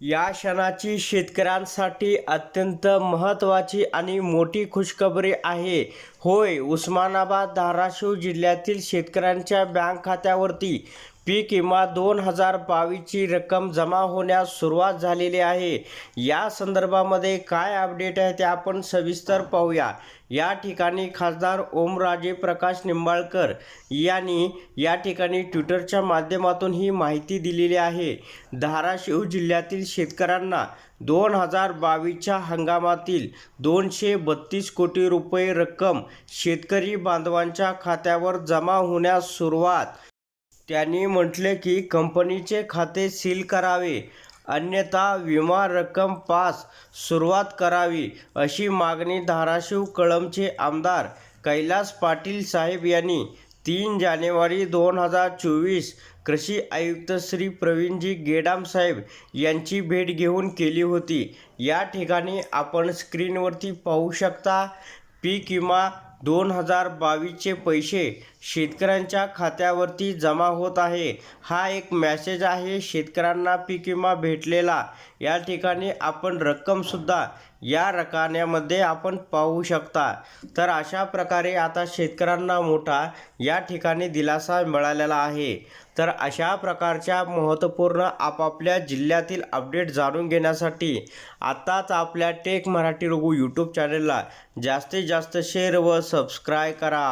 या क्षणाची शेतकऱ्यांसाठी अत्यंत महत्त्वाची आणि मोठी खुशखबरी आहे. होय उस्मानाबाद धाराशिव जिल्ह्यातील शेतकऱ्यांच्या बँक खात्यावरती पीक विमा दोन हजार बावीसची रक्कम जमा होण्यास सुरुवात झालेली आहे. या संदर्भामध्ये काय अपडेट आहे ते आपण सविस्तर पाहूया. या ठिकाणी खासदार ओमराजे प्रकाश निंबाळकर यांनी या ठिकाणी ट्विटरच्या माध्यमातून ही माहिती दिलेली आहे. धाराशिव जिल्ह्यातील शेतकऱ्यांना दोन हजार बावीसच्या हंगामातील दोनशे बत्तीस कोटी रुपये रक्कम शेतकरी बांधवांच्या खात्यावर जमा होण्यास सुरुवात त्यांनी म्हटले की कंपनीचे खाते सील करावे अन्यथा विमा रक्कम पास सुरुवात करावी अशी मागणी धाराशिव कळमचे आमदार कैलास पाटील साहेब यांनी तीन जानेवारी दोन हजार चोवीस कृषी आयुक्त श्री प्रवीणजी गेडाम साहेब यांची भेट घेऊन केली होती. या ठिकाणी आपण स्क्रीनवरती पाहू शकता पीक विमा दोन हजार बावीसचे पैसे शेतकऱ्यांच्या खात्यावरती जमा होत आहे. हा एक मॅसेज आहे. शेतकऱ्यांना पीक विमा भेटलेला. या ठिकाणी आपण रक्कमसुद्धा या रकान्यामध्ये आपण पाहू शकता. तर अशा प्रकारे आता शेतकऱ्यांना मोठा या ठिकाणी दिलासा मिळालेला आहे. तर अशा प्रकारच्या महत्त्वपूर्ण आपापल्या जिल्ह्यातील अपडेट जाणून घेण्यासाठी आत्ताच आपल्या टेक मराठी रघु यूट्यूब चॅनलला जास्तीत जास्त शेअर व सबस्क्राय करा।